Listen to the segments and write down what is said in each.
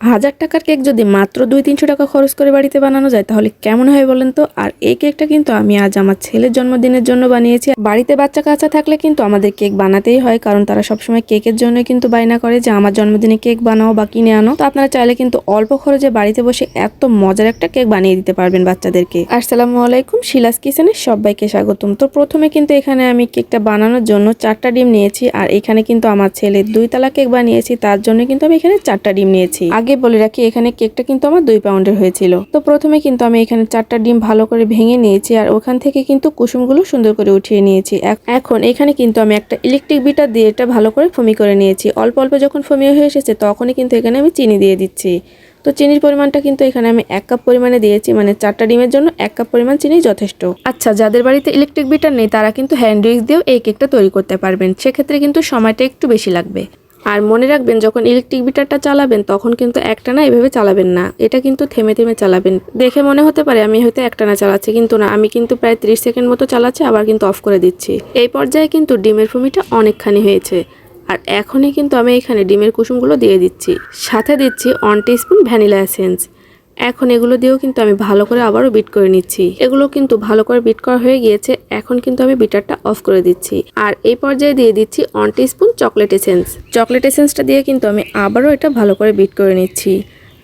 হাজার টাকার কেক যদি মাত্র দুই তিনশো টাকা খরচ করে বাড়িতে বানানো যায়, তাহলে কেমন হয় বলেন তো? আর এই কেকটা কিন্তু আমি আজ আমার ছেলের জন্মদিনের জন্য বানিয়েছি। বাড়িতে বাচ্চা কাচ্চা থাকলে কিন্তু আমাদের কেক বানাতেই হয়, কারণ তারা সবসময় কেকের জন্য কিন্তু বায়না করে যে আমার জন্মদিনে কেক বানাও বা কিনে আনো। তো আপনারা চাইলে কিন্তু অল্প খরচে বাড়িতে বসে এত মজার একটা কেক বানিয়ে দিতে পারবেন বাচ্চাদেরকে। আসসালামু আলাইকুম, শিলাস কিচেনে সবাইকে স্বাগতম। তো প্রথমে কিন্তু এখানে আমি কেকটা বানানোর জন্য চারটা ডিম নিয়েছি, আর এখানে কিন্তু আমার ছেলে দুই তালা কেক বানিয়েছি, তার জন্য কিন্তু আমি এখানে চারটা ডিম নিয়েছি। আগে বলে রাখি, এখানে কেকটা কিন্তু আমার দুই পাউন্ডের হয়েছিল। তো প্রথমে কিন্তু আমি এখানে চারটা ডিম ভালো করে ভেঙে নিয়েছি আর ওখান থেকে কিন্তু কুসুমগুলো সুন্দর করে উঠিয়ে নিয়েছি। এখন এখানে কিন্তু আমি একটা ইলেকট্রিক বিটার দিয়ে এটা ভালো করে ফমি করে নিয়েছি। অল্প অল্প যখন ফমি হয়ে এসেছে, তখনই কিন্তু এখানে আমি চিনি দিয়ে দিচ্ছি। তো চিনির পরিমাণটা কিন্তু এখানে আমি এক কাপ পরিমাণে দিয়েছি মানে চারটা ডিমের জন্য এক কাপ পরিমাণ চিনি যথেষ্ট। আচ্ছা যাদের বাড়িতে ইলেকট্রিক বিটার নেই, তারা কিন্তু হ্যান্ড উইক্স দিয়েও এই কেকটা তৈরি করতে পারবেন। সেক্ষেত্রে কিন্তু সময়টা একটু বেশি লাগবে। আর মনে রাখবেন, যখন ইলেকট্রিক বিটারটা চালাবেন, তখন কিন্তু একটানা এভাবে চালাবেন না। এটা কিন্তু থেমে থেমে চালাবেন। দেখে মনে হতে পারে, আমি হয়তো একটানা চালাচ্ছি, কিন্তু না, আমি কিন্তু প্রায় 30 সেকেন্ড মতো চালাচ্ছি, আবার কিন্তু অফ করে দিচ্ছি। এই পর্যায়ে কিন্তু ডিমের ফুমিটা অনেকখানি হয়েছে। আর এখনই কিন্তু আমি এখানে ডিমের কুসুমগুলো দিয়ে দিচ্ছি। সাথে দিচ্ছি ওয়ান স্পুন ভ্যানিলা এসেন্স এখন এগুলো দিয়েও কিন্তু আমি ভালো করে আবারও বিট করে নিচ্ছি। এগুলো কিন্তু ভালো করে বিট করা হয়ে গিয়েছে, এখন কিন্তু আমি বিটারটা অফ করে দিচ্ছি। আর এই পর্যায়ে দিয়ে দিচ্ছি one spoon chocolate essence chocolate এসেন্সটা দিয়ে কিন্তু আমি আবারও এটা ভালো করে বিট করে নিচ্ছি।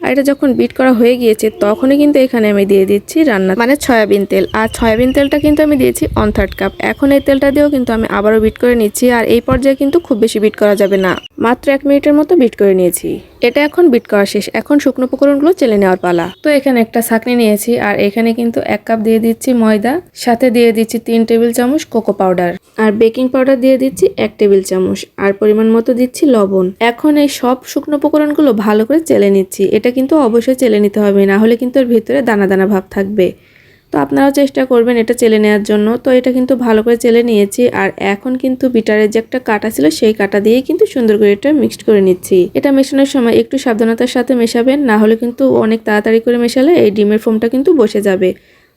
আর এটা যখন বিট করা হয়ে গিয়েছে, তখনই কিন্তু এখানে আমি দিয়ে দিচ্ছি রান্না মানে সয়াবিন তেল। আর সয়াবিন তেলটা কিন্তু আমি দিয়েছি অন থার্ড কাপ এখন এই তেলটা দিয়েও কিন্তু আমি আবারও বিট করে নিচ্ছি। আর এই পর্যায়ে কিন্তু খুব বেশি বিট করা যাবে না। মাত্র এক মিনিটের মতো বিট করে নিয়েছি। এটা এখন বিট করা শেষ। এখন শুকনো উপকরণগুলো চেলে নেওয়ার পালা। তো এখানে একটা ছাকনি নিয়েছি আর এখানে কিন্তু এক কাপ দিয়ে দিচ্ছি ময়দা, সাথে দিয়ে দিচ্ছি তিন টেবিল চামচ কোকো পাউডার আর বেকিং পাউডার দিয়ে দিচ্ছি এক টেবিল চামচ আর পরিমাণ মতো দিচ্ছি লবণ। এখন এই সব শুকনো উপকরণগুলো ভালো করে চেলে নিচ্ছি। এটা কিন্তু অবশ্যই চেলে নিতে হবে, না হলে কিন্তু এর ভিতরে দানা দানা ভাব থাকবে। তো আপনারাও চেষ্টা করবেন এটা চেলে নেওয়ার জন্য। তো এটা কিন্তু ভালো করে চেলে নিয়েছি আর এখন কিন্তু বিটারের যে একটা কাটা ছিল সেই কাটা দিয়েই কিন্তু সুন্দর করে এটা মিক্সড করে নিচ্ছি। এটা মেশানোর সময় একটু সাবধানতার সাথে মেশাবেন, না হলে কিন্তু অনেক তাড়াতাড়ি করে মেশালে এই ডিমের ফোমটা কিন্তু বসে যাবে।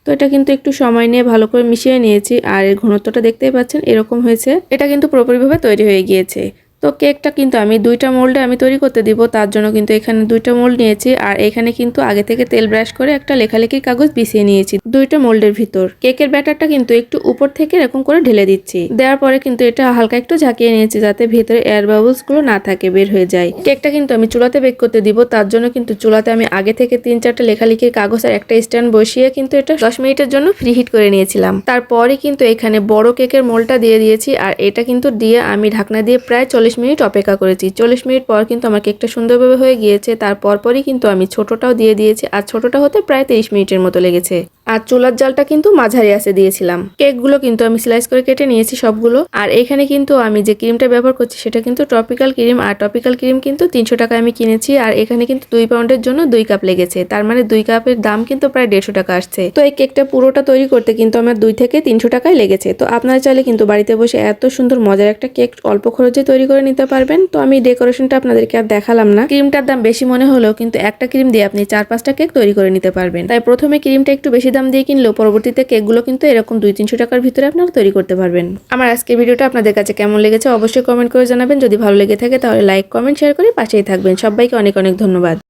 তো এটা কিন্তু একটু সময় নিয়ে ভালো করে মিশিয়ে নিয়েছি আর এর ঘনত্বটা দেখতেই পাচ্ছেন এরকম হয়েছে। এটা কিন্তু পুরোপুরিভাবে তৈরি হয়ে গিয়েছে। তো কেকটা কিন্তু আমি দুইটা মোল্ডে আমি তৈরি করতে দিব, তার জন্য কিন্তু এখানে দুইটা মোল্ড নিয়েছি। আর এখানে কিন্তু আগে থেকে তেল ব্রাশ করে একটা লেখালেখির কাগজ বিছিয়ে নিয়েছি দুইটা মোল্ডের ভিতর। কেকের ব্যাটারটা কিন্তু একটু উপর থেকে এরকম করে ঢেলে দিচ্ছি। দেওয়ার পরে কিন্তু এটা হালকা একটু ঝাঁকিয়ে নিয়েছি যাতে ভেতরে এয়ার বাবলসগুলো না থাকে, বের হয়ে যায়। কেকটা কিন্তু আমি চুলাতে বেক করতে দিব, তার জন্য কিন্তু চুলাতে আমি আগে থেকে তিন চারটা লেখালেখির কাগজ আর একটা স্ট্যান্ড বসিয়ে কিন্তু এটা দশ মিনিটের জন্য ফ্রি হিট করে নিয়েছিলাম। তারপরে কিন্তু এখানে বড় কেকের মোলটা দিয়ে দিয়েছি, আর এটা কিন্তু দিয়ে আমি ঢাকনা দিয়ে প্রায় চল্লিশ মিনিট অপেক্ষা করেছি। চল্লিশ মিনিট পর কিন্তু আমার কেকটা সুন্দরভাবে হয়ে গিয়েছে। তারপর পরই কিন্তু আমি ছোটোটাও দিয়ে দিয়েছি। আর ছোটোটা হতে প্রায় তিরিশ মিনিটের মতো লেগেছে। আর চুলার জালটা কিন্তু মাঝারি আছে দিয়েছিলাম। কেকগুলো কিন্তু আমি স্লাইস করে কেটে নিয়েছি সবগুলো। আর এখানে কিন্তু আমি যে ক্রিমটা ব্যবহার করছি সেটা কিন্তু টপিক্যাল ক্রিম আর টপিক্যাল ক্রিম কিন্তু তিনশো টাকায় আমি কিনেছি আর এখানে কিন্তু দুই পাউন্ডের জন্য দুই কাপ লেগেছে। তার মানে দুই কাপের দাম কিন্তু প্রায় দেড়শো টাকা আসছে। তো এই কেকটা পুরোটা তৈরি করতে কিন্তু আমার দুই থেকে তিনশো টাকায় লেগেছে। তো আপনারা চাইলে কিন্তু বাড়িতে বসে এত সুন্দর মজার একটা কেক অল্প খরচে তৈরি করে নিতে পারবেন। তো আমি ডেকোরেশনটা আপনাদেরকে আর দেখালাম না। ক্রিমটার দাম বেশি মনে হলেও কিন্তু একটা ক্রিম দিয়ে আপনি চার পাঁচটা কেক তৈরি করে নিতে পারবেন। তাই প্রথমে ক্রিমটা একটু বেশি দাম দিয়ে কিনলেও পরবর্তীতে কেকগুলো কিন্তু এরকম দুই তিনশো টাকার ভিতরে আপনারা তৈরি করতে পারবেন। আমার আজকের ভিডিওটা আপনাদের কাছে কেমন লেগেছে অবশ্যই কমেন্ট করে জানাবেন। যদি ভালো লেগে থাকে তাহলে লাইক কমেন্ট শেয়ার করে পাশেই থাকবেন। সবাইকে অনেক অনেক ধন্যবাদ।